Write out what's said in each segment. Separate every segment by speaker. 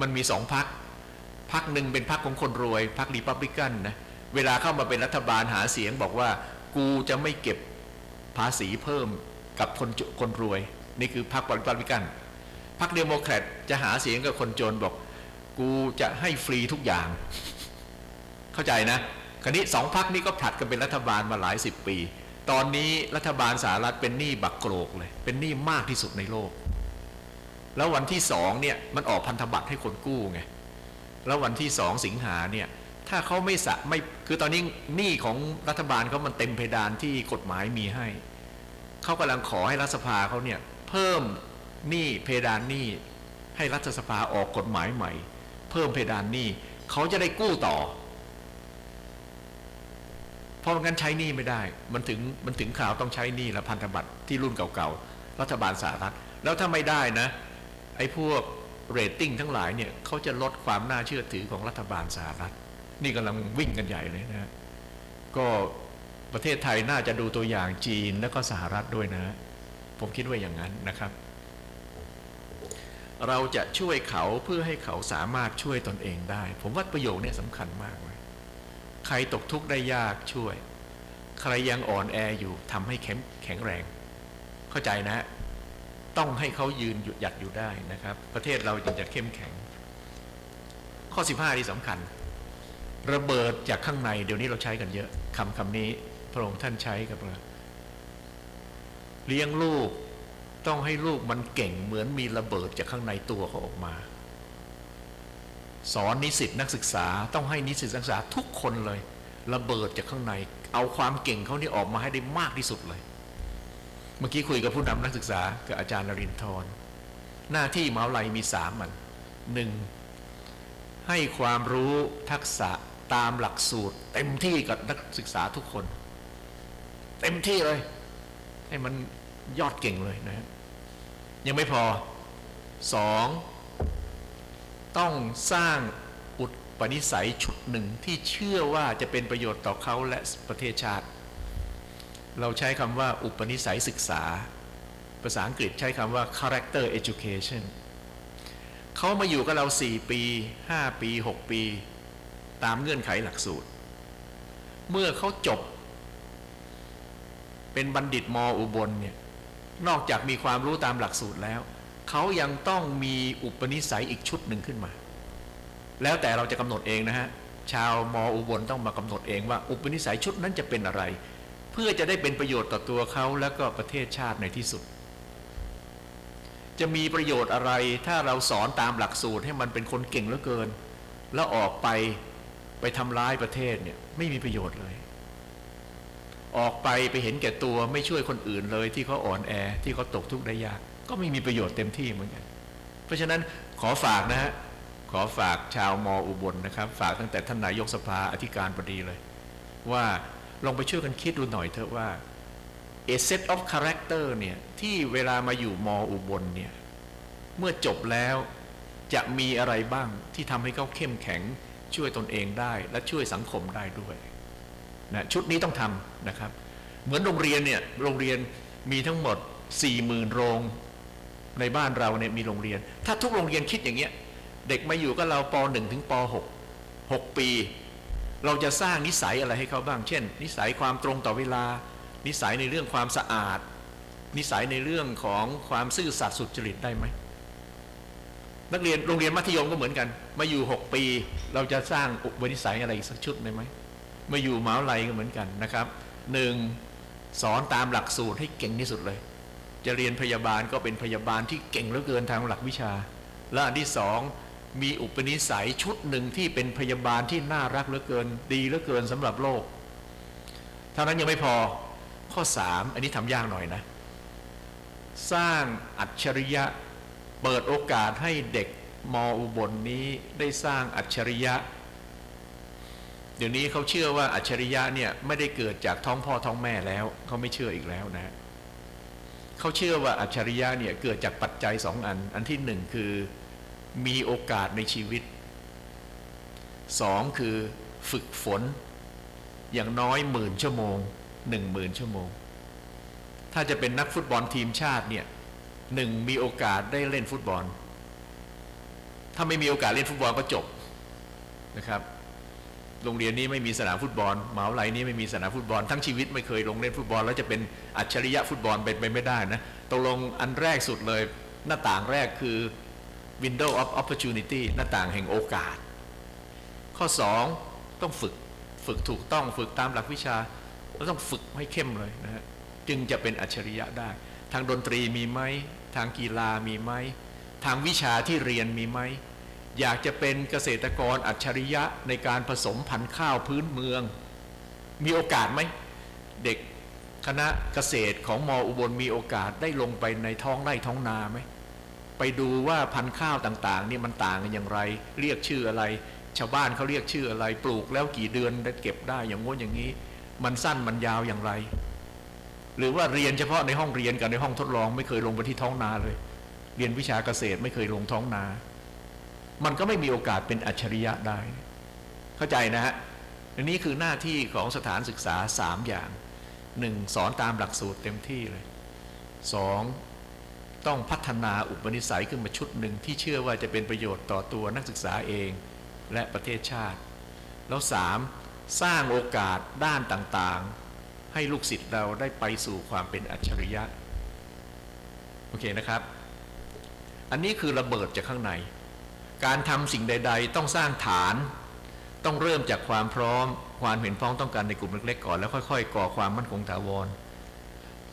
Speaker 1: มันมีสองพักพักหนึ่งเป็นพักของคนรวยพักรีพับลิกันนะเวลาเข้ามาเป็นรัฐบาลหาเสียงบอกว่ากูจะไม่เก็บภาษีเพิ่มกับคนจคนรวย นี่คือพรรครีพับลิกันพรรคเดโมแครตจะหาเสียงกับคนจนบอก กูจะให้ฟรีทุกอย่าง เข้าใจนะคราวนี้สองพักนี้ก็ผลัดกันเป็นรัฐบาลมาหลายสิบปี ตอนนี้รัฐบาลสหรัฐเป็นหนี้บักโกรกเลย เป็นหนี้มากที่สุดในโลก แล้ววันที่สองเนี่ยมันออกพันธบัตรให้คนกู้ไงแล้ววันที่สองสิงหาเนี่ยถ้าเขาไม่สะไม่คือตอนนี้หนี้ของรัฐบาลเขามันเต็มเพดานที่กฎหมายมีให้เขากำลังขอให้รัฐสภาเขาเนี่ยเพิ่มหนี้เพดานหนี้ให้รัฐสภาออกกฎหมายใหม่ เพิ่มเพดานหนี้เขาจะได้กู้ต่อ เพราะงั้นใช้หนี้ไม่ได้ มันถึงมันถึงข่าวต้องใช้หนี้และพันธบัตรที่รุ่นเก่าๆรัฐบาลสหรัฐแล้วถ้าไม่ได้นะ ไอ้พวกเรตติ้งทั้งหลายเนี่ยเขาจะลดความน่าเชื่อถือของรัฐบาลสหรัฐ นี่กำลังวิ่งกันใหญ่เลยนะ ก็ประเทศไทยน่าจะดูตัวอย่างจีนและก็สหรัฐด้วยนะ ผมคิดว่าอย่างนั้นนะครับ เราจะช่วยเขาเพื่อให้เขาสามารถช่วยตนเองได้ ผมว่าประโยคนี้สำคัญมากเลยใครตกทุกข์ได้ยากช่วย ใครยังอ่อนแออยู่ทำให้แข็งแข็งแรง เข้าใจนะ ต้องให้เขายืนหยุดหยัดอยู่ได้นะครับ ประเทศเราจึงจะเข้มแข็ง ข้อ 15ที่สำคัญ ระเบิดจากข้างในเดี๋ยวนี้เราใช้กันเยอะคำคำนี้พระองค์ท่านใช้กับเราเลี้ยงลูกต้องให้ลูกมันเก่งเหมือนมีระเบิดจากข้างในตัวเขาออกมา สอนนิสิตนักศึกษาต้องให้นิสิตนักศึกษาทุกคนเลย ระเบิดจากข้างใน เอาความเก่งเขานี่ออกมาให้ได้มากที่สุดเลย มื่อกี้คุยกับผู้นำนักศึกษากับอาจารย์นรินทร์หน้าที่มหาวิทยาลัยมีสามมันหนึ่งให้ความรู้ทักษะตามหลักสูตร เต็มที่กับนักศึกษาทุกคน เต็มที่เลย ให้มันยอดเก่งเลยนะฮะยังไม่พอสองต้องสร้างอุดปนิสัยชุดหนึ่งที่เชื่อว่าจะเป็นประโยชน์ต่อเขาและประเทศชาติ เราใช้คำว่าอุปนิสัยศึกษา ภาษาอังกฤษใช้คำว่า character education เขามาอยู่กับเรา 4 ปี 5 ปี 6 ปี ตามเงื่อนไขหลักสูตร เมื่อเขาจบ เป็นบัณฑิตมออุบลเนี่ยนอกจากมีความรู้ตามหลักสูตรแล้ว เขายังต้องมีอุปนิสัยอีกชุดหนึ่งขึ้นมา แล้วแต่เราจะกำหนดเองนะฮะ ชาวมออุบลต้องมากำหนดเองว่าอุปนิสัยชุดนั้นจะเป็นอะไร เพื่อจะได้เป็นประโยชน์ต่อตัวเขาแล้วก็ประเทศชาติในที่สุด จะมีประโยชน์อะไรถ้าเราสอนตามหลักสูตรให้มันเป็นคนเก่งเหลือเกิน แล้วออกไปไปทำร้ายประเทศเนี่ยไม่มีประโยชน์เลย ออกไปไปเห็นแก่ตัวไม่ช่วยคนอื่นเลย ที่เขาอ่อนแอที่เขาตกทุกข์ได้ยาก ก็ไม่มีประโยชน์เต็มที่เหมือนกัน เพราะฉะนั้นขอฝากนะฮะขอฝากชาวมออุบลนะครับ ฝากตั้งแต่ท่านนายกสภาอธิการบดีเลย ว่า ลองไปช่วยกันคิดดูหน่อยเถอะว่า a set of character เนี่ยที่เวลามาอยู่มออุบลเนี่ยเมื่อจบแล้วจะมีอะไรบ้างที่ทำให้เขาเข้มแข็งช่วยตนเองได้ และช่วยสังคมได้ด้วยนะชุดนี้ต้องทำนะครับ เหมือนโรงเรียนเนี่ยโรงเรียนมีทั้งหมด 40,000 โรงในบ้านเราเนี่ยมีโรงเรียน ถ้าทุกโรงเรียนคิดอย่างเงี้ยเด็กมาอยู่กับเราป .1 ถึงป .6 6 ปี เราจะสร้างนิสัยอะไรให้เขาบ้าง เช่น นิสัยความตรงต่อเวลา นิสัยในเรื่องความสะอาด นิสัยในเรื่องของความซื่อสัตย์สุจริตได้ไหมนักเรียนโรงเรียนมัธยมก็เหมือนกัน มาอยู่ 6 ปี เราจะสร้างอุปนิสัยอะไรอีกสักชุดได้ไหมมาอยู่มหาวิทยาลัยก็เหมือนกันนะครับหนึ่งสอนตามหลักสูตรให้เก่งที่สุดเลย จะเรียนพยาบาลก็เป็นพยาบาลที่เก่งเหลือเกินทางหลักวิชา และอันที่สอง มีอุปนิสัยชุดหนึ่งที่เป็นพยาบาลที่น่ารักเหลือเกิน ดีเหลือเกินสำหรับโลก เท่านั้นยังไม่พอข้อสามอันนี้ทำยากหน่อยนะ สร้างอัจฉริยะเปิดโอกาสให้เด็กมออุบลนนี้ได้สร้างอัจฉริยะ เดี๋ยวนี้เขาเชื่อว่าอัจฉริยะเนี่ยไม่ได้เกิดจากท้องพ่อท้องแม่แล้วเขาไม่เชื่ออีกแล้วนะเขาเชื่อว่าอัจฉริยะเนี่ยเกิดจากปัจจัยสองอัน อันที่หนึ่งคือ มีโอกาสในชีวิตสองคือฝึกฝน อย่างน้อยหมื่นชั่วโมงหนึ่งหมื่นชั่วโมง ถ้าจะเป็นนักฟุตบอลทีมชาติเนี่ยหนึ่งมีโอกาสได้เล่นฟุตบอล ถ้าไม่มีโอกาสเล่นฟุตบอลก็จบนะครับ โรงเรียนนี้ไม่มีสนามฟุตบอลมหาวิทยาลัยนี้ไม่มีสนามฟุตบอล ทั้งชีวิตไม่เคยลงเล่นฟุตบอล แล้วจะเป็นอัจฉริยะฟุตบอลเป็นไปไม่ได้นะตกลงอันแรกสุดเลยหน้าต่างแรกคือ window of opportunity หน้าต่างแห่งโอกาส ข้อ 2 ต้องฝึกฝึกถูกต้องฝึกตามหลักวิชาแล้วต้องฝึกให้เข้มเลยนะฮะจึงจะเป็นอัจฉริยะได้ ทางดนตรีมีไหมทางกีฬามีไหมทางวิชาที่เรียนมีไหมอยากจะเป็นเกษตรกรอัจฉริยะในการผสมพันธุ์ข้าวพื้นเมือง มีโอกาสไหมเด็กคณะเกษตรของมออุบลมีโอกาสได้ลงไปในท้องไร่ท้องนาไหม ไปดูว่าพันธุ์ข้าวต่างๆนี่มันต่างกันอย่างไร เรียกชื่ออะไร ชาวบ้านเขาเรียกชื่ออะไร ปลูกแล้วกี่เดือนได้เก็บได้อย่างง้นอย่างนี้ มันสั้นมันยาวอย่างไร หรือว่าเรียนเฉพาะในห้องเรียนกับในห้องทดลอง ไม่เคยลงไปที่ท้องนาเลย เรียนวิชาเกษตรไม่เคยลงท้องนา มันก็ไม่มีโอกาสเป็นอัจฉริยะได้ เข้าใจนะฮะอันนี้คือหน้าที่ของสถานศึกษาสามอย่างหนึ่งสอนตามหลักสูตรเต็มที่เลยสอง ต้องพัฒนาอุปนิสัยขึ้นมาชุดหนึ่งที่เชื่อว่าจะเป็นประโยชน์ต่อตัวนักศึกษาเองและประเทศชาติ แล้วสามสร้างโอกาสด้านต่างๆ ให้ลูกศิษย์เราได้ไปสู่ความเป็นอัจฉริยะ โอเคนะครับ อันนี้คือระเบิดจากข้างใน การทำสิ่งใด ๆ ต้องสร้างฐาน ต้องเริ่มจากความพร้อม ความเห็นพ้องต้องการในกลุ่มเล็กๆก่อนแล้วค่อย ๆ ก่อความมั่นคงถาวร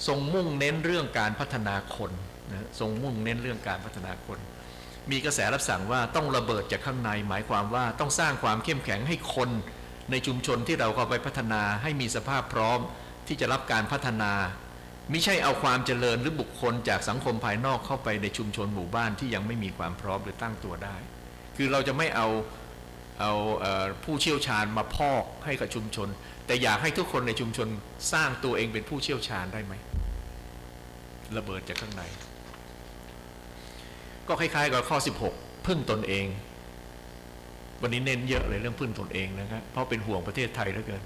Speaker 1: ทรงมุ่งเน้นเรื่องการพัฒนาคน นะทรงมุ่งเน้นเรื่องการพัฒนาคน มีกระแสรับสั่งว่าต้องระเบิดจากข้างใน หมายความว่าต้องสร้างความเข้มแข็งให้คนในชุมชนที่เราเข้าไปพัฒนาให้มีสภาพพร้อมที่จะรับการพัฒนา ไม่ใช่เอาความเจริญหรือบุคคลจากสังคมภายนอกเข้าไปในชุมชนหมู่บ้านที่ยังไม่มีความพร้อมหรือตั้งตัวได้ คือเราจะไม่เอาเอาเอ่อผู้เชี่ยวชาญมาพอกให้กับชุมชน แต่อยากให้ทุกคนในชุมชนสร้างตัวเองเป็นผู้เชี่ยวชาญได้ไหมระเบิดจากข้างใน ก็คล้ายๆกับข้อ 16 พึ่งตนเอง วันนี้เน้นเยอะเลยเรื่องพึ่งตนเองนะครับเพราะเป็นห่วงประเทศไทยเหลือเกิน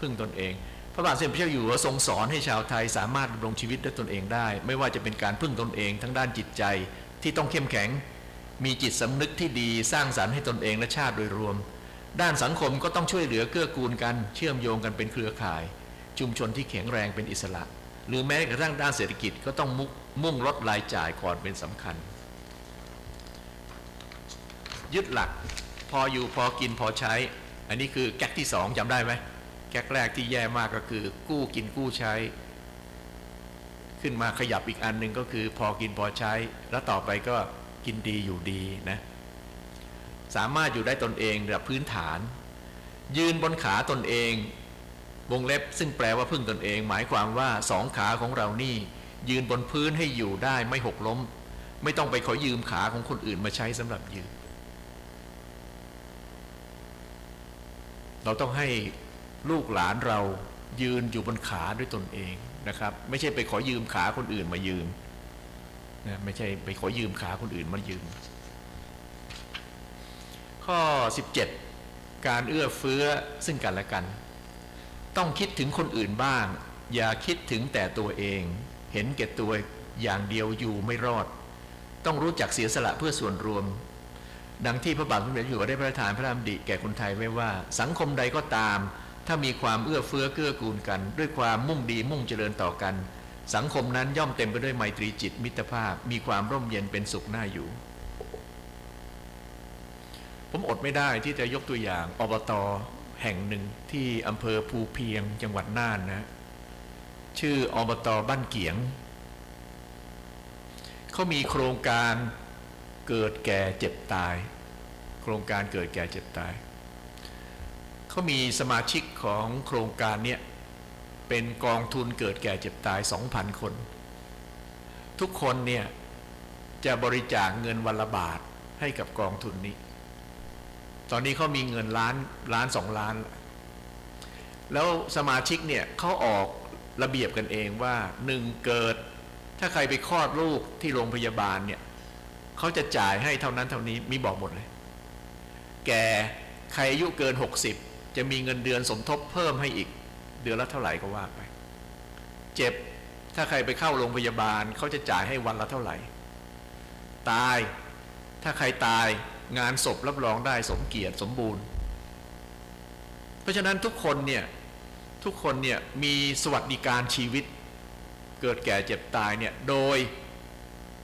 Speaker 1: พึ่งตนเอง พระบาทสมเด็จพระเจ้าอยู่หัวทรงสอนให้ชาวไทยสามารถดำรงชีวิตด้วยตนเองได้ ไม่ว่าจะเป็นการพึ่งตนเองทั้งด้านจิตใจที่ต้องเข้มแข็ง มีจิตสำนึกที่ดีสร้างสรรค์ให้ตนเองและชาติโดยรวม ด้านสังคมก็ต้องช่วยเหลือเกื้อกูลกันเชื่อมโยงกันเป็นเครือข่าย ชุมชนที่แข็งแรงเป็นอิสระหรือแม้กระทั่งด้านเศรษฐกิจก็ต้องมุมุ่งลดรายจ่ายก่อนเป็นสำคัญ ยึดหลัก พออยู่พอกินพอใช้ อันนี้คือแก๊กที่สองจำได้ไหมแก๊กแรกที่แย่มากก็คือกู้กินกู้ใช้ ขึ้นมาขยับอีกอันหนึ่งก็คือพอกินพอใช้ แล้วต่อไปก็กินดีอยู่ดีนะสามารถอยู่ได้ตนเองระดับพื้นฐาน ยืนบนขาตนเองวงเล็บซึ่งแปลว่าพึ่งตนเอง หมายความว่าสองขาของเรานี่ ยืนบนพื้นให้อยู่ได้ไม่หกล้ม ไม่ต้องไปขอยืมขาของคนอื่นมาใช้สำหรับยืน เราต้องให้ลูกหลานเรายืนอยู่บนขาด้วยตนเองนะครับ ไม่ใช่ไปขอยืมขาคนอื่นมายืนนะไม่ใช่ไปขอยืมขาคนอื่นมายืนข้อ 17 การเอื้อเฟื้อซึ่งกันและกัน ต้องคิดถึงคนอื่นบ้าง อย่าคิดถึงแต่ตัวเอง เห็นแก่ตัวอย่างเดียวอยู่ไม่รอด ต้องรู้จักเสียสละเพื่อส่วนรวม ดังที่พระบาทสมเด็จอยู่หัวได้พระราชทานพระดำริแก่คนไทยไว้ว่า สังคมใดก็ตาม ถ้ามีความเอื้อเฟื้อเกื้อกูลกัน ด้วยความมุ่งดีมุ่งเจริญต่อกัน สังคมนั้นย่อมเต็มไปด้วยไมตรีจิตมิตรภาพ มีความร่มเย็นเป็นสุขน่าอยู่ ผมอดไม่ได้ที่จะยกตัวอย่างอบตแห่งหนึ่งที่อำเภอภูเพียงจังหวัดน่านนะชื่ออบตบ้านเกียงเขามีโครงการ เกิดแก่เจ็บตาย โครงการเกิดแก่เจ็บตายเขามีสมาชิกของโครงการเนี้ยเป็นกองทุนเกิดแก่เจ็บตาย 2,000 คน ทุกคนเนี่ยจะบริจาคเงินวันละบาทให้กับกองทุนนี้ ตอนนี้เขามีเงินล้านล้านสองล้าน แล้วสมาชิกเนี่ยเขาออกระเบียบกันเองว่าหนึ่งเกิดถ้าใครไปคลอดลูกที่โรงพยาบาลเนี่ย เขาจะจ่ายให้เท่านั้นเท่านี้มีบอกหมดเลย แก่ใครอายุเกิน 60 จะมีเงินเดือนสมทบเพิ่มให้อีก เดือนละเท่าไหร่ก็ว่าไป เจ็บถ้าใครไปเข้าโรงพยาบาลเขาจะจ่ายให้วันละเท่าไหร่ ตายถ้าใครตายงานศพรับรองได้สมเกียรติสมบูรณ์ เพราะฉะนั้นทุกคนเนี่ยทุกคนเนี่ยมีสวัสดิการชีวิต เกิดแก่เจ็บตายเนี่ยโดย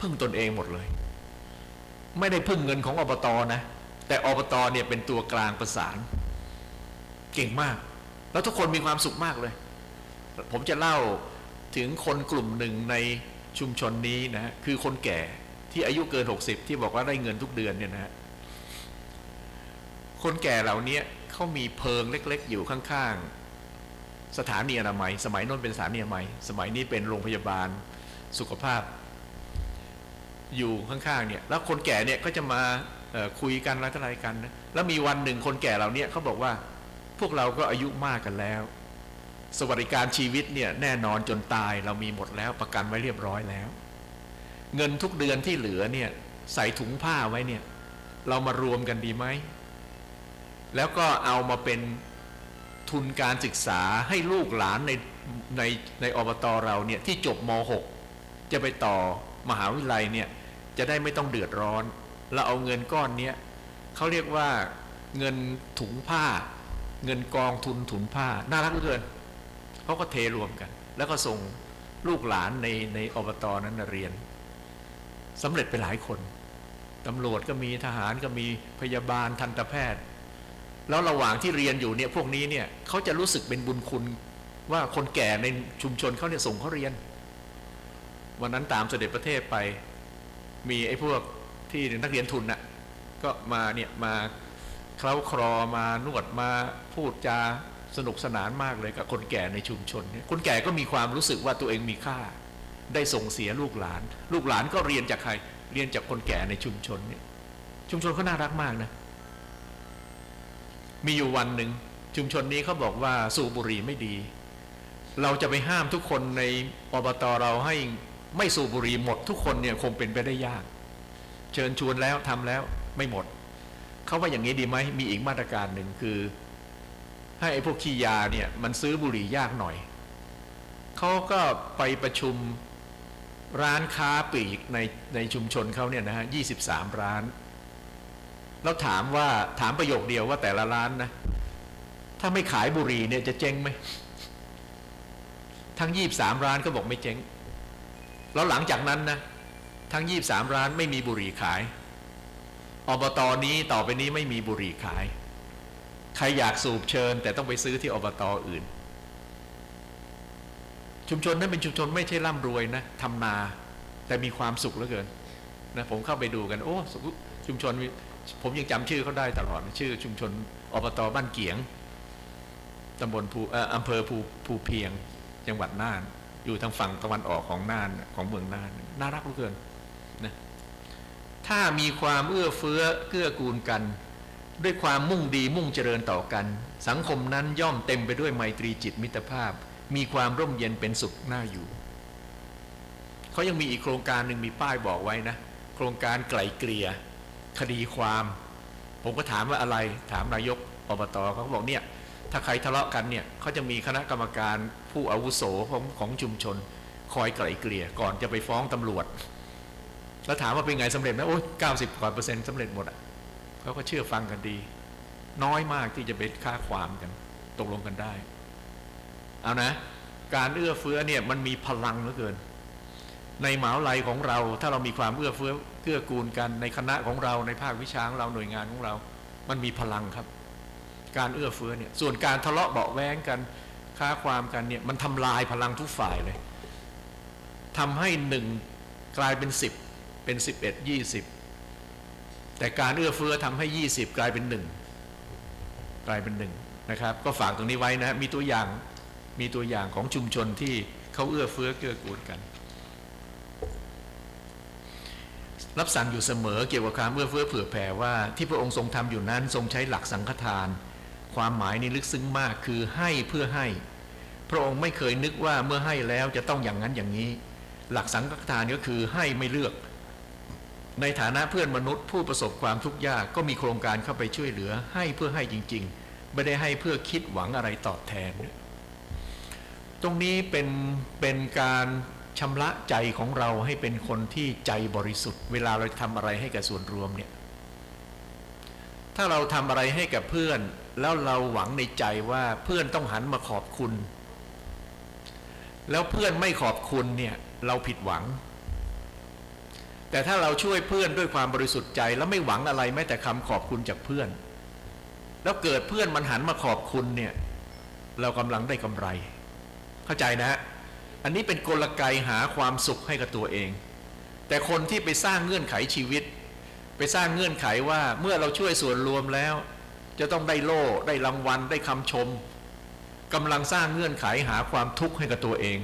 Speaker 1: พึ่งตนเองหมดเลย ไม่ได้พึ่งเงินของอบตนะ แต่อบตเนี่ยเป็นตัวกลางประสาน เก่งมาก แล้วทุกคนมีความสุขมากเลย ผมจะเล่าถึงคนกลุ่มหนึ่งในชุมชนนี้นะคือคนแก่ที่อายุเกิน 60 ที่บอกว่าได้เงินทุกเดือนเนี่ยนะฮะคนแก่เหล่านี้เขามีเพิงเล็ก ๆ อยู่ข้างๆสถานีอนามัย สมัยโน้นเป็นสถานีอนามัย สมัยนี้เป็นโรงพยาบาลสุขภาพ อยู่ข้างๆเนี่ย แล้วคนแก่เนี่ยก็จะมาคุยกันอะไรต่ออะไรกันนะแล้วมีวันหนึ่งคนแก่เหล่านี้เขาบอกว่าพวกเราก็อายุมากกันแล้ว สวัสดิการชีวิตเนี่ยแน่นอนจนตายเรามีหมดแล้วประกันไว้เรียบร้อยแล้ว เงินทุกเดือนที่เหลือเนี่ยใส่ถุงผ้าไว้เนี่ย เรามารวมกันดีไหม แล้วก็เอามาเป็นทุนการศึกษาให้ลูกหลานในในในอบตเราเนี่ยที่จบม .6 จะไปต่อ มหาวิทยาลัยเนี่ยจะได้ไม่ต้องเดือดร้อน เราเอาเงินก้อนเนี้ยเขาเรียกว่าเงินถุงผ้า เงินกองทุนถุงผ้า น่ารักเหลือเกินเขาก็เทรวมกัน แล้วก็ส่งลูกหลานในในอบตนั้นเรียนสำเร็จไปหลายคนตำรวจก็มีทหารก็มีพยาบาลทันตแพทย์ แล้วระหว่างที่เรียนอยู่เนี่ยพวกนี้เนี่ยเขาจะรู้สึกเป็นบุญคุณว่าคนแก่ในชุมชนเขาเนี่ยส่งเขาเรียน วันนั้นตามเสด็จประเทศไป มีไอ้พวกที่นักเรียนทุนน่ะก็มาเนี่ยมาเคล้าคลอมานวดมาพูดจาสนุกสนานมากเลยกับคนแก่ในชุมชนเนี่ยคนแก่ก็มีความรู้สึกว่าตัวเองมีค่า ได้ส่งเสียลูกหลาน ลูกหลานก็เรียนจากใครเรียนจากคนแก่ในชุมชนเนี่ยชุมชนเขาน่ารักมากนะ มีอยู่วันหนึ่งชุมชนนี้เขาบอกว่าสูบบุหรี่ไม่ดี เราจะไปห้ามทุกคนในอบตเราให้ ไม่สูบบุหรี่หมดทุกคนเนี่ยคงเป็นไปได้ยาก เชิญชวนแล้วทำแล้วไม่หมด เขาว่าอย่างนี้ดีไหมมีอีกมาตรการหนึ่งคือ ให้ไอ้พวกขี้ยาเนี่ยมันซื้อบุหรี่ยากหน่อยเขาก็ไปประชุมร้านค้าปลีกในในชุมชนเขาเนี่ยนะฮะยี่สิบสามร้าน แล้วถามว่าถามประโยคเดียวว่าแต่ละร้านนะ ถ้าไม่ขายบุหรี่เนี่ยจะเจ๊งไหม ทั้งยี่บสามร้านก็บอกไม่เจ๊ง แล้วหลังจากนั้นนะทั้งยี่บสามร้านไม่มีบุหรี่ขาย อบตนี้ต่อไปนี้ไม่มีบุหรี่ขาย ใครอยากสูบเชิญ แต่ต้องไปซื้อที่อบตอื่น ชุมชนนั้นเป็นชุมชนไม่ใช่ร่ำรวยนะทำนา แต่มีความสุขเหลือเกินนะผมเข้าไปดูกัน โอ้ชุมชนผมยังจำชื่อเขาได้ตลอดชื่อ ชุมชนอบตบ้านเกียงตำบลภูอ่ออำเภอภูภูเพียง จังหวัดน่าน อยู่ทางฝั่งตะวันออกของน่านของเมืองน่านน่ารักเหลือเกินนะถ้ามีความเอื้อเฟื้อเกื้อกูลกัน ด้วยความมุ่งดีมุ่งเจริญต่อกัน สังคมนั้นย่อมเต็มไปด้วยไมตรีจิตมิตรภาพ มีความร่มเย็นเป็นสุขน่าอยู่เขายังมีอีกโครงการหนึ่งมีป้ายบอกไว้นะ โครงการไกล่เกลี่ยคดีความ ผมก็ถามว่าอะไรถามนายกอบตเขาบอกเนี่ย ถ้าใครทะเลาะกันเนี่ยเขาจะมีคณะกรรมการผู้อาวุโสของของชุมชน คอยไกล่เกลี่ยก่อนจะไปฟ้องตำรวจ แล้วถามว่าเป็นไงสำเร็จไหมโอ้ยเก้าสิบกว่าเปอร์เซ็นต์สำเร็จหมดอะเขาก็เชื่อฟังกันดี น้อยมากที่จะเป็นค่าความกัน ตกลงกันได้ เอานะ การเอื้อเฟื้อเนี่ยมันมีพลังเหลือเกิน ในหมหาวิทยาลัยของเรา ถ้าเรามีความเอื้อเฟื้อเกื้อกูลกันในคณะของเราในภาควิชาของเราหน่วยงานของเรา มันมีพลังครับ การเอื้อเฟื้อเนี่ยส่วนการทะเลาะเบาแว้งกันค้าความกันเนี่ยมันทำลายพลังทุกฝ่ายเลยทำให้หนึ่งกลายเป็นสิบเป็นสิบเอ็ดยี่สิบแต่การเอื้อเฟื้อทำให้ยี่สิบกลายเป็นหนึ่งกลายเป็นหนึ่งนะครับ ก็ฝากตรงนี้ไว้นะมีตัวอย่างมีตัวอย่างของชุมชนที่เขาเอื้อเฟื้อเกื้อกูลกัน รับสั่งอยู่เสมอเกี่ยวกับความเอื้อเฟื้อเผื่อแผ่ว่าที่พระองค์ทรงทำอยู่นั้นทรงใช้หลักสังฆทาน ความหมายนี้ลึกซึ้งมากคือให้เพื่อให้ พระองค์ไม่เคยนึกว่าเมื่อให้แล้วจะต้องอย่างนั้นอย่างนี้ หลักสังฆทานก็คือให้ไม่เลือก ในฐานะเพื่อนมนุษย์ผู้ประสบความทุกข์ยากก็มีโครงการเข้าไปช่วยเหลือ ให้เพื่อให้จริง ๆ ไม่ได้ให้เพื่อคิดหวังอะไรตอบแทน ตรงนี้เป็นเป็นการชำระใจของเราให้เป็นคนที่ใจบริสุทธิ์ เวลาเราทำอะไรให้กับส่วนรวมเนี่ยถ้าเราทำอะไรให้กับเพื่อน แล้วเราหวังในใจว่าเพื่อนต้องหันมาขอบคุณ แล้วเพื่อนไม่ขอบคุณเนี่ยเราผิดหวัง แต่ถ้าเราช่วยเพื่อนด้วยความบริสุทธิ์ใจ แล้วไม่หวังอะไรแม้แต่คำขอบคุณจากเพื่อน แล้วเกิดเพื่อนมันหันมาขอบคุณเนี่ยเรากำลังได้กำไร เข้าใจนะฮะอันนี้เป็นกลไกหาความสุขให้กับตัวเอง แต่คนที่ไปสร้างเงื่อนไขชีวิต ไปสร้างเงื่อนไขว่าเมื่อเราช่วยส่วนรวมแล้ว จะต้องได้โล่ได้รางวัลได้คำชมกำลังสร้างเงื่อนไขหาความทุกข์ให้กับตัวเอง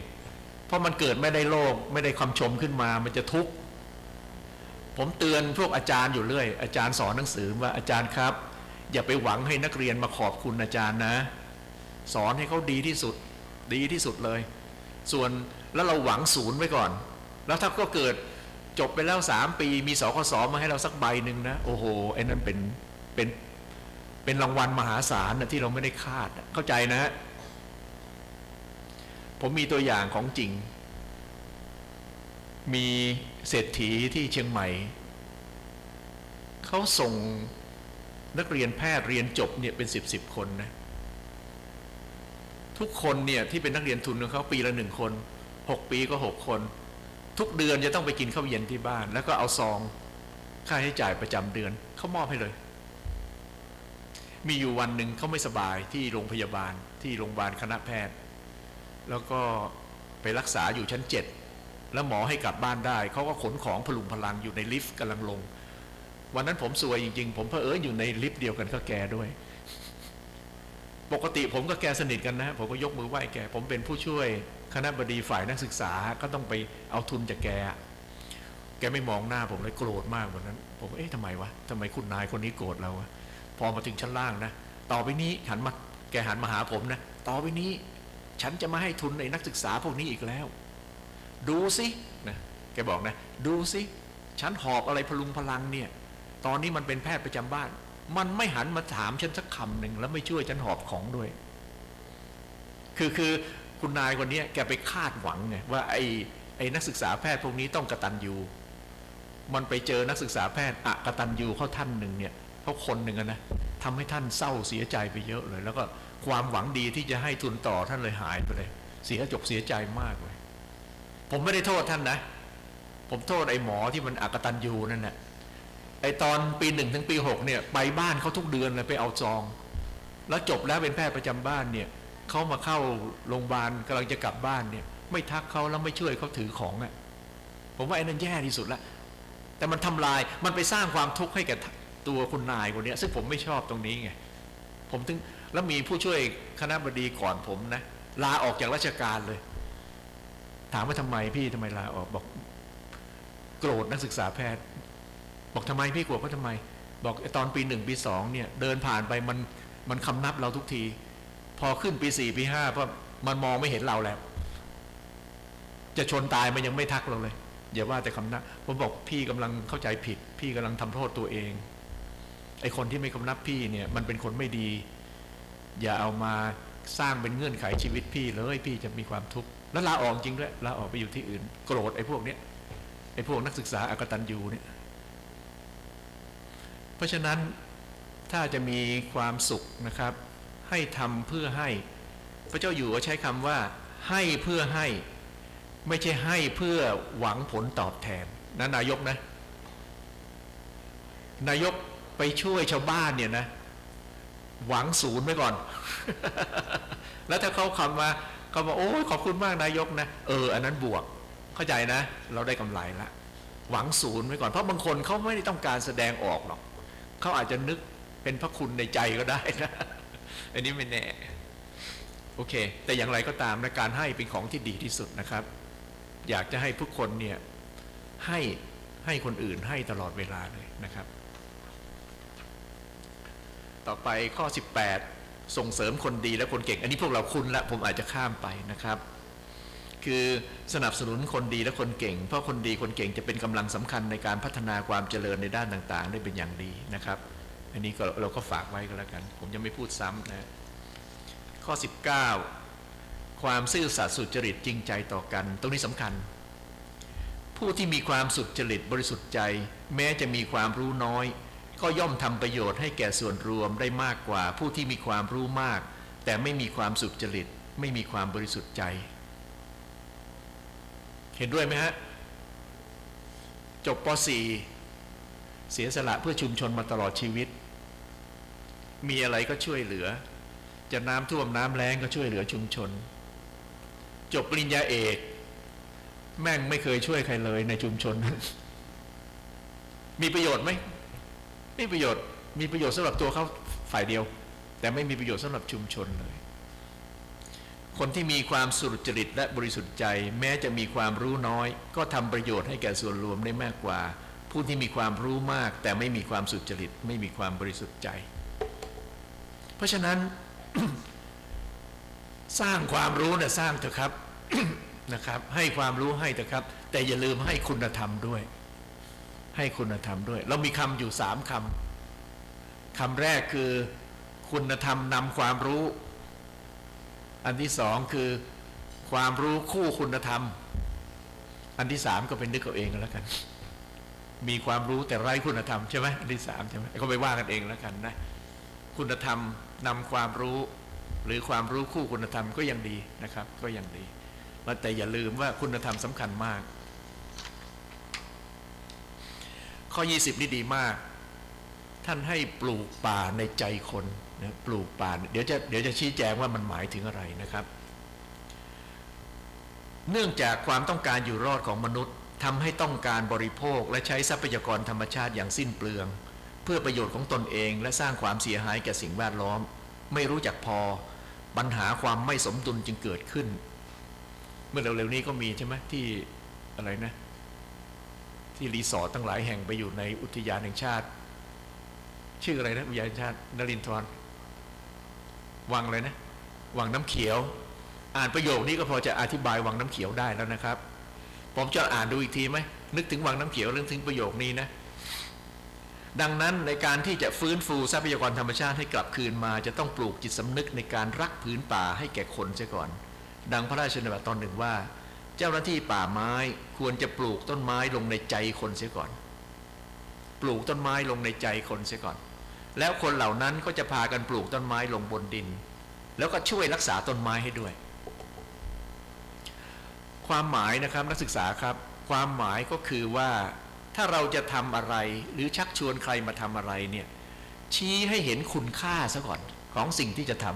Speaker 1: เพราะมันเกิดไม่ได้โลกไม่ได้คำชมขึ้นมา มันจะทุกข์ผมเตือนพวกอาจารย์อยู่เรื่อย อาจารย์สอนหนังสือว่าอาจารย์ครับ อย่าไปหวังให้นักเรียนมาขอบคุณอาจารย์นะ สอนให้เขาดีที่สุดดีที่สุดเลย ส่วนแล้วเราหวังศูนย์ไว้ก่อน แล้วถ้าก็เกิดจบไปแล้วสามปีมีสคสมาให้เราสักใบหนึ่งนะ โอ้โหไอ้นั่นเป็นเป็น เป็นรางวัลมหาศาลนะที่เราไม่ได้คาดเข้าใจนะฮะผมมีตัวอย่างของจริง มีเศรษฐีที่เชียงใหม่ เขาส่งนักเรียนแพทย์เรียนจบเนี่ยเป็นสิบสิบคนนะ ทุกคนเนี่ยที่เป็นนักเรียนทุนของเขาปีละหนึ่งคนหกปีก็หกคน ทุกเดือนจะต้องไปกินข้าวเย็นที่บ้าน แล้วก็เอาซองค่าใช้จ่ายประจำเดือนเขามอบให้เลย มีอยู่วันหนึ่งเขาไม่สบายที่โรงพยาบาลที่โรงพยาบาลคณะแพทย์ แล้วก็ไปรักษาอยู่ชั้นเจ็ดแล้วหมอให้กลับบ้านได้เขาก็ขนของพลุงพลังอยู่ในลิฟต์กำลังลง วันนั้นผมซวยจริง ๆ ผมเพอเอิญอยู่ในลิฟต์เดียวกันก็แกด้วย ปกติผมก็แกสนิทกันนะ ผมก็ยกมือไหว้แก ผมเป็นผู้ช่วยคณะบดีฝ่ายนักศึกษาก็ต้องไปเอาทุนจากแก แกไม่มองหน้าผมเลยโกรธมากวันนั้น ผมเอ๊ะทำไมวะทำไมคุณนายคนนี้โกรธเราวะ พอมาถึงชั้นล่างนะ ต่อไปนี้หันมาแกหันมาหาผมนะ ต่อไปนี้ ฉันจะมาให้ทุนในนักศึกษาพวกนี้อีกแล้ว ดูสินะแกบอกนะ ดูสิ ฉันหอบอะไรพลุงพลังเนี่ย ตอนนี้มันเป็นแพทย์ประจำบ้าน มันไม่หันมาถามฉันสักคำหนึ่งแล้วไม่ช่วยฉันหอบของด้วย คือคือคุณนายคนนี้แกไปคาดหวังไงว่าไอ้ไอ้นักศึกษาแพทย์พวกนี้ต้องกระตันยูมันไปเจอนักศึกษาแพทย์อะกระตันยูเขาท่านหนึ่งเนี่ย เขาคนหนึ่งนะทำให้ท่านเศร้าเสียใจไปเยอะเลย แล้วก็ความหวังดีที่จะให้ทุนต่อท่านเลยหายไปเลย เสียจกเสียใจมากเลย ผมไม่ได้โทษท่านนะ ผมโทษไอ้หมอที่มันอักตันยูนั่นแหละไอ้ตอนปีหนึ่งถึงปีหกเนี่ยไปบ้านเขาทุกเดือนเลยไปเอาจอง แล้วจบแล้วเป็นแพทย์ประจำบ้านเนี่ยเขามาเข้าโรงพยาบาลกำลังจะกลับบ้านเนี่ย ไม่ทักเขาแล้วไม่ช่วยเขาถือของอะ่ะผมว่าไอ้นั่นแย่ที่สุดละแต่มันทำลายมันไปสร้างความทุกข์ให้แก ตัวคุณนายคนนี้ซึ่งผมไม่ชอบตรงนี้ไงผมถึงแล้วมีผู้ช่วยคณะบดีก่อนผมนะลาออกจากราชการเลย ถามว่าทำไมพี่ทำไมลาออกบอก โกรธนักศึกษาแพทย์ บอกทำไมพี่โกรธเขาะทำไม บอกตอนปีหนึ่งปีสองเนี่ยเดินผ่านไปมันมันคำนับเราทุกที พอขึ้นปีสี่ปีห้าเพราะมันมองไม่เห็นเราแล้ว จะชนตายมันยังไม่ทักเราเลยอย่าว่าแต่คำนับผมบอกพี่กำลังเข้าใจผิด พี่กำลังทำโทษตัวเอง ไอคนที่ไม่คำนับพี่เนี่ยมันเป็นคนไม่ดี อย่าเอามาสร้างเป็นเงื่อนไขชีวิตพี่เลยพี่จะมีความทุกข์แล้วลาออกจริงด้วยลาออกไปอยู่ที่อื่น โกรธไอ้พวกเนี้ยไอ้พวกนักศึกษาอากตันยูเนี่ยเพราะฉะนั้นถ้าจะมีความสุขนะครับ ให้ทำเพื่อให้ พระเจ้าอยู่ใช้คำว่า ให้เพื่อให้ ไม่ใช่ให้เพื่อหวังผลตอบแทนนะนายกนะ นายก ไปช่วยชาวบ้านเนี่ยนะ หวังศูนย์ไว้ก่อน แล้วถ้าเขาคำมาเขาบอกโอ้ยขอบคุณมากนายกนะเอออันนั้นบวกเข้าใจนะ เราได้กำไรละหวังศูนย์ไว้ก่อนเพราะบางคนเขาไม่ได้ต้องการแสดงออกหรอกเขาอาจจะนึกเป็นพระคุณในใจก็ได้นะ อันนี้ไม่แน่โอเค แต่อย่างไรก็ตามนะการให้เป็นของที่ดีที่สุดนะครับ อยากจะให้ทุกคนเนี่ยให้ให้คนอื่นให้ตลอดเวลาเลยนะครับ ต่อไปข้อ 18 ส่งเสริมคนดีและคนเก่ง อันนี้พวกเราคุ้นละผมอาจจะข้ามไปนะครับ คือสนับสนุนคนดีและคนเก่ง เพราะคนดีคนเก่งจะเป็นกำลังสำคัญในการพัฒนาความเจริญในด้านต่างๆ ได้เป็นอย่างดีนะครับ อันนี้ก็เราก็ฝากไว้ก็แล้วกัน ผมจะไม่พูดซ้ำนะข้อ 19 ความซื่อสัตย์สุจริตจริงใจต่อกัน ตรงนี้สำคัญ ผู้ที่มีความสุจริตบริสุทธิ์ใจ แม้จะมีความรู้น้อย ก็ย่อมทำประโยชน์ให้แก่ส่วนรวมได้มากกว่าผู้ที่มีความรู้มาก แต่ไม่มีความสุจริต ไม่มีความบริสุทธิ์ใจ เห็นด้วยไหมฮะ จบป .4 เสียสละเพื่อชุมชนมาตลอดชีวิต มีอะไรก็ช่วยเหลือ จะน้ำท่วมน้ำแล้งก็ช่วยเหลือชุมชน จบปริญญาเอก แม่งไม่เคยช่วยใครเลยในชุมชน มีประโยชน์ไหม ไม่ประโยชน์มีประโยชน์สำหรับตัวเขาฝ่ายเดียว แต่ไม่มีประโยชน์สำหรับชุมชนเลย คนที่มีความสุจริตและบริสุทธิ์ใจ แม้จะมีความรู้น้อย ก็ทำประโยชน์ให้แก่ส่วนรวมได้มากกว่า ผู้ที่มีความรู้มาก แต่ไม่มีความสุจริต ไม่มีความบริสุทธิ์ใจ เพราะฉะนั้น สร้างความรู้นี่ยสร้างเถอะครับนะครับ ให้ความรู้ให้เถอะครับ แต่อย่าลืมให้คุณธรรมด้วย ให้คุณธรรมด้วย เรามีคำอยู่สามคำคำแรกคือคุณธรรมนำความรู้ อันที่สองคือความรู้คู่คุณธรรม อันที่สามก็เป็นนึกเอาเองแล้วกัน มีความรู้แต่ไร้คุณธรรมใช่ไหมอันที่สามใช่ไหมก็ไปว่ากันเองแล้วกันนะคุณธรรมนำความรู้หรือความรู้คู่คุณธรรมก็ยังดีนะครับ ก็ยังดีแต่อย่าลืมว่าคุณธรรมสำคัญมาก ข้อ 20 นี่ดีมาก ท่านให้ปลูกป่าในใจคนนะปลูกป่าเดี๋ยวจะเดี๋ยวจะชี้แจงว่ามันหมายถึงอะไรนะครับ เนื่องจากความต้องการอยู่รอดของมนุษย์ทำให้ต้องการบริโภคและใช้ทรัพยากรธรรมชาติอย่างสิ้นเปลือง เพื่อประโยชน์ของตนเอง และสร้างความเสียหายแก่สิ่งแวดล้อม ไม่รู้จักพอปัญหาความไม่สมดุลจึงเกิดขึ้น เมื่อเร็วๆนี้ก็มีใช่ไหมที่อะไรนะ ที่รีสอร์ททั้งหลายแห่งไปอยู่ในอุทยานแห่งชาติ ชื่ออะไรนะอุทยานแห่งชาตินรินทรวังอะไรนะ วังน้ำเขียว อ่านประโยคนี้ก็พอจะอธิบายวังน้ำเขียวได้แล้วนะครับ ผมจะอ่านดูอีกทีไหมนึกถึงวังน้ำเขียวเรื่องถึงประโยคนี้นะดังนั้นในการที่จะฟื้นฟูทรัพยากรธรรมชาติให้กลับคืนมา จะต้องปลูกจิตสำนึกในการรักผืนป่าให้แก่คนเสียก่อน ดังพระราชดำรัสตอนหนึ่งว่า เจ้าหน้าที่ป่าไม้ควรจะปลูกต้นไม้ลงในใจคนเสียก่อน ปลูกต้นไม้ลงในใจคนเสียก่อน แล้วคนเหล่านั้นก็จะพากันปลูกต้นไม้ลงบนดิน แล้วก็ช่วยรักษาต้นไม้ให้ด้วย ความหมายนะครับนักศึกษาครับ ความหมายก็คือว่าถ้าเราจะทำอะไรหรือชักชวนใครมาทำอะไรเนี่ยชี้ให้เห็นคุณค่าซะก่อนของสิ่งที่จะท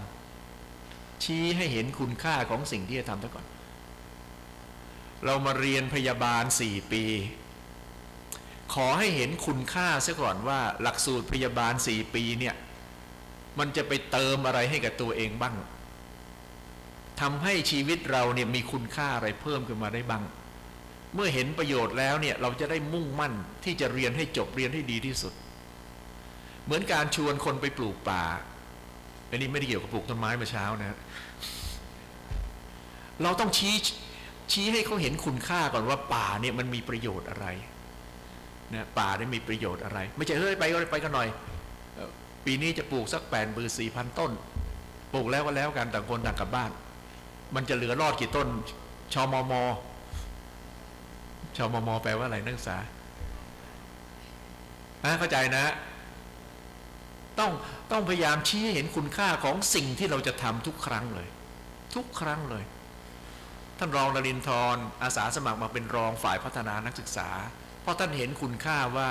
Speaker 1: ำชี้ให้เห็นคุณค่าของสิ่งที่จะทำซะก่อน เรามาเรียนพยาบาลสี่ปี ขอให้เห็นคุณค่าซะก่อนว่าหลักสูตรพยาบาลสี่ปีเนี่ย มันจะไปเติมอะไรให้กับตัวเองบ้างทำให้ชีวิตเราเนี่ยมีคุณค่าอะไรเพิ่มขึ้นมาได้บ้าง เมื่อเห็นประโยชน์แล้วเนี่ยเราจะได้มุ่งมั่นที่จะเรียนให้จบเรียนให้ดีที่สุด เหมือนการชวนคนไปปลูกป่าอันนี้ไม่ได้เกี่ยวกับปลูกต้นไม้เมื่อเช้านะ เราต้องชี้ ชี้ให้เขาเห็นคุณค่าก่อนว่าป่าเนี่ยมันมีประโยชน์อะไรนะป่าเนี่ยมีประโยชน์อะไร ไม่ใช่เฮ้ยไปก็ไปกันหน่อย ปีนี้จะปลูกสักแปดบือสี่พันต้น ปลูกแล้วก็แล้วกันต่างคนต่างกลับบ้าน มันจะเหลือรอดกี่ต้นชมมชมมแปลว่าอะไรนักศึกษาอะเข้าใจนะ ต้องต้องพยายามชี้ให้เห็นคุณค่าของสิ่งที่เราจะทำทุกครั้งเลย ทุกครั้งเลย ท่านรองนรินทร์อาสาสมัครมาเป็นรองฝ่ายพัฒนานักศึกษา เพราะท่านเห็นคุณค่าว่า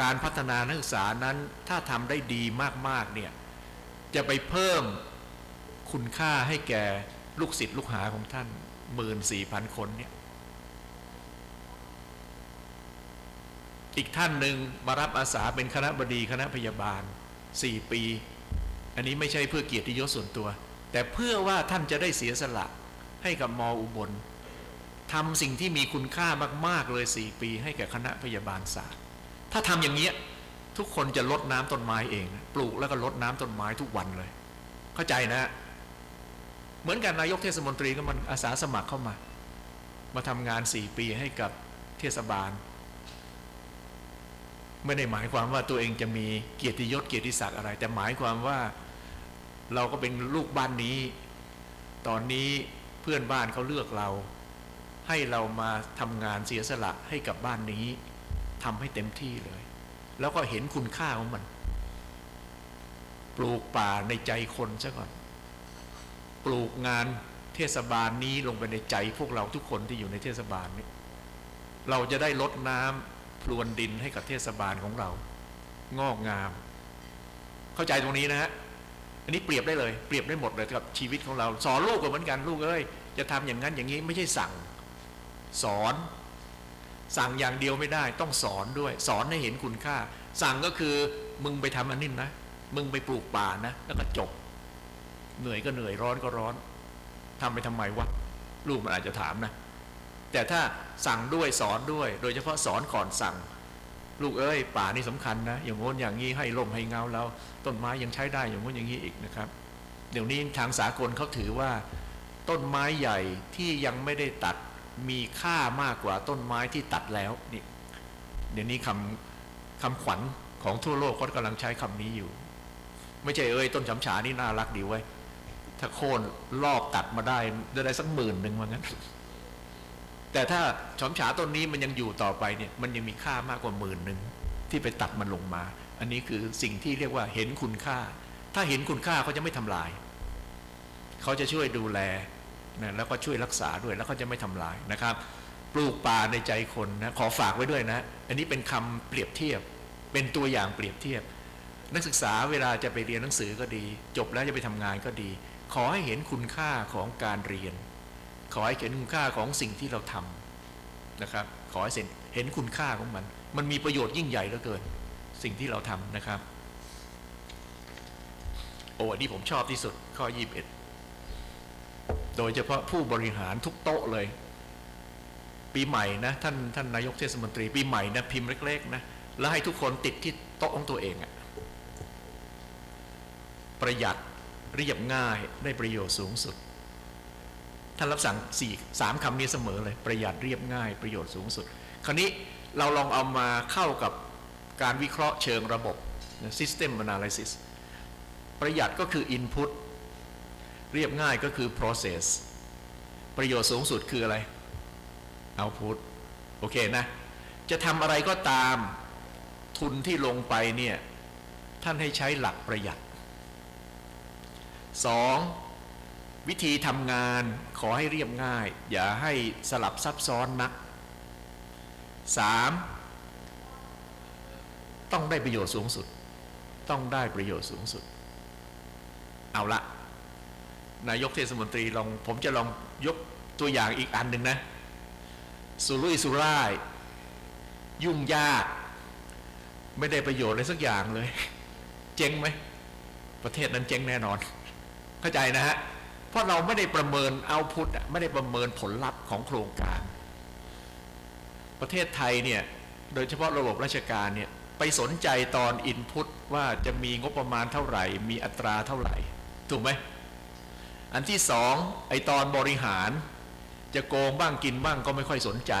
Speaker 1: การพัฒนานักศึกษานั้นถ้าทำได้ดีมากๆเนี่ยจะไปเพิ่มคุณค่าให้แก่ลูกศิษย์ลูกหาของท่านหมื่นสี่พันคนเนี่ยอีกท่านหนึ่งมารับอาสาเป็นคณะบดีคณะพยาบาลสี่ปี อันนี้ไม่ใช่เพื่อเกียรติยศส่วนตัว แต่เพื่อว่าท่านจะได้เสียสละ ให้กับมออุบลทำสิ่งที่มีคุณค่ามาก ๆ เลยสี่ปีให้แก่คณะพยาบาลศาสตร์ ถ้าทำอย่างเงี้ยทุกคนจะลดน้ำต้นไม้เองปลูกแล้วก็ลดน้ำต้นไม้ทุกวันเลย เข้าใจนะ เหมือนกันนายกเทศมนตรีก็มันอาสาสมัครเข้ามา มาทำงานสี่ปีให้กับเทศบาล ไม่ได้หมายความว่าตัวเองจะมีเกียรติยศเกียรติศักดิ์อะไร แต่หมายความว่าเราก็เป็นลูกบ้านนี้ ตอนนี้ เพื่อนบ้านเขาเลือกเรา ให้เรามาทำงานเสียสละให้กับบ้านนี้ทำให้เต็มที่เลย แล้วก็เห็นคุณค่าของมัน ปลูกป่าในใจคนซะก่อน ปลูกงานเทศบาลนี้ลงไปในใจพวกเราทุกคนที่อยู่ในเทศบาลนี้เราจะได้ลดน้ำพรวนดินให้กับเทศบาลของเรา งอกงาม เข้าใจตรงนี้นะฮะ อันนี้เปรียบได้เลยเปรียบได้หมดเลยกับชีวิตของเรา สอนลูกก็เหมือนกันลูกเอ้ยจะทำอย่างนั้นอย่างนี้ไม่ใช่สั่งสอน สั่งอย่างเดียวไม่ได้ต้องสอนด้วย สอนให้เห็นคุณค่า สั่งก็คือมึงไปทำอันนี้นะมึงไปปลูกป่านะ แล้วก็จบ เหนื่อยก็เหนื่อยร้อนก็ร้อนทำไปทำไมวะลูกมันอาจจะถามนะ แต่ถ้าสั่งด้วยสอนด้วย โดยเฉพาะสอนก่อนสั่ง ลูกเอ้ยป่านี่สำคัญนะอย่างโน้นอย่างนี้ให้ลมให้เงาแล้วต้นไม้ยังใช้ได้อย่างโน้นอย่างนี้อีกนะครับ เดี๋ยวนี้ทางสากลเขาถือว่า ต้นไม้ใหญ่ที่ยังไม่ได้ตัดมีค่ามากกว่าต้นไม้ที่ตัดแล้วนี่เดี๋ยวนี้คำคำขวัญของทั่วโลกเขากำลังใช้คำนี้อยู่ ไม่ใช่เอ้ยต้นฉำฉานี่น่ารักดีไว้ยถ้าโค่นลอกตัดมาได้ได้ได้สักหมื่นหนึ่งว่างั้น แต่ถ้าฉำฉาต้นนี้มันยังอยู่ต่อไปเนี่ยมันยังมีค่ามากกว่าหมื่นหนึ่งที่ไปตัดมันลงมา อันนี้คือสิ่งที่เรียกว่าเห็นคุณค่า ถ้าเห็นคุณค่าเขาจะไม่ทำลาย เขาจะช่วยดูแลนะแล้วก็ช่วยรักษาด้วยแล้วก็จะไม่ทำลายนะครับ ปลูกป่าในใจคนนะขอฝากไว้ด้วยนะ อันนี้เป็นคำเปรียบเทียบ เป็นตัวอย่างเปรียบเทียบ นักศึกษาเวลาจะไปเรียนหนังสือก็ดี จบแล้วจะไปทำงานก็ดี ขอให้เห็นคุณค่าของการเรียน ขอให้เห็นคุณค่าของสิ่งที่เราทำนะครับ ขอให้เห็นคุณค่าของมัน มันมีประโยชน์ยิ่งใหญ่เหลือเกิน สิ่งที่เราทำนะครับ โอ้อันนี้ผมชอบที่สุดข้อ 21 โดยเฉพาะผู้บริหารทุกโต๊ะเลย ปีใหม่นะท่านท่านนายกเทศมนตรีปีใหม่นะพิมพ์เล็กๆนะแล้วให้ทุกคนติดที่โต๊ะของตัวเองอะประหยัดเรียบง่ายได้ประโยชน์สูงสุด ท่านรับสั่งสี่สามคำนี้เสมอเลยประหยัดเรียบง่ายประโยชน์สูงสุด คราวนี้เราลองเอามาเข้ากับการวิเคราะห์เชิงระบบ system analysis ประหยัดก็คือ input เรียบง่ายก็คือ process ประโยชน์สูงสุดคืออะไร output โอเคนะ จะทำอะไรก็ตามทุนที่ลงไปเนี่ย ท่านให้ใช้หลักประหยัด 2. วิธีทำงานขอให้เรียบง่าย อย่าให้สลับซับซ้อนนะัก 3. ต้องได้ประโยชน์สูงสุด ต้องได้ประโยชน์สูงสุด เอาละนายกเทศมนตรีลองผมจะลองยกตัวอย่างอีกอันหนึ่งนะ สุรุ่ยสุร่าย ยุ่งยาก ไม่ได้ประโยชน์เลยสักอย่างเลย เจ๊งไหม ประเทศนั้นเจ๊งแน่นอน เข้าใจนะฮะ เพราะเราไม่ได้ประเมินเอาพุทไม่ได้ประเมินผลลัพธ์ของโครงการ ประเทศไทยเนี่ยโดยเฉพาะระบบราชการเนี่ยไปสนใจตอนอินพุตว่าจะมีงบประมาณเท่าไหร่ มีอัตราเท่าไหร่ ถูกไหม อันที่สองไอตอนบริหาร จะโกงบ้างกินบ้างก็ไม่ค่อยสนใจ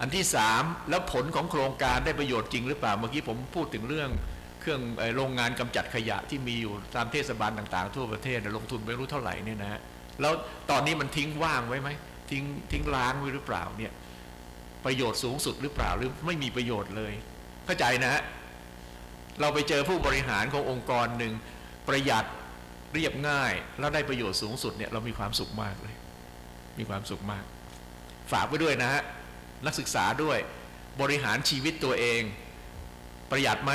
Speaker 1: อันที่สามแล้วผลของโครงการได้ประโยชน์จริงหรือเปล่า เมื่อกี้ผมพูดถึงเรื่อง เครื่องโรงงานกำจัดขยะที่มีอยู่ตามเทศบาลต่างๆ ทั่วประเทศลงทุนไม่รู้เท่าไหร่เนี่ยนะฮะแล้วตอนนี้มันทิ้งว่างไว้ไหมทิ้งทิ้งล้างไว้หรือเปล่าเนี่ยประโยชน์สูงสุดหรือเปล่าหรือไม่มีประโยชน์เลย เข้าใจนะฮะเราไปเจอผู้บริหารขององค์กรหนึ่งประหยัดเรียบง่าย แล้วได้ประโยชน์สูงสุดเนี่ยเรามีความสุขมากเลย มีความสุขมาก ฝากไว้ด้วยนะฮะนักศึกษาด้วยบริหารชีวิตตัวเอง ประหยัดไหม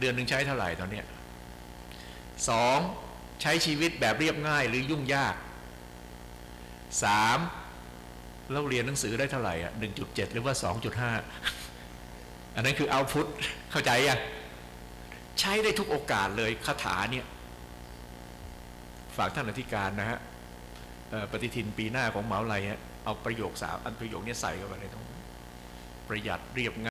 Speaker 1: เดือนหนึ่งใช้เท่าไหร่ตอนเนี้ยสองใช้ชีวิตแบบเรียบง่ายหรือยุ่งยากสามแล้วเรียนหนังสือได้เท่าไหร่อะหนึ่งจุดเจ็ดหรือว่าสองจุดห้าอันนั้นคือเอาพุทเข้าใจยังใช้ได้ทุกโอกาสเลยคาถาเนี่ย ฝากท่านอธิการนะฮะปฏิทินปีหน้าของเหมาลัยฮะเอาประโยคสามอันประโยคเนี้ใส่เข้าไปในตรงประหยัดเรียบง่าย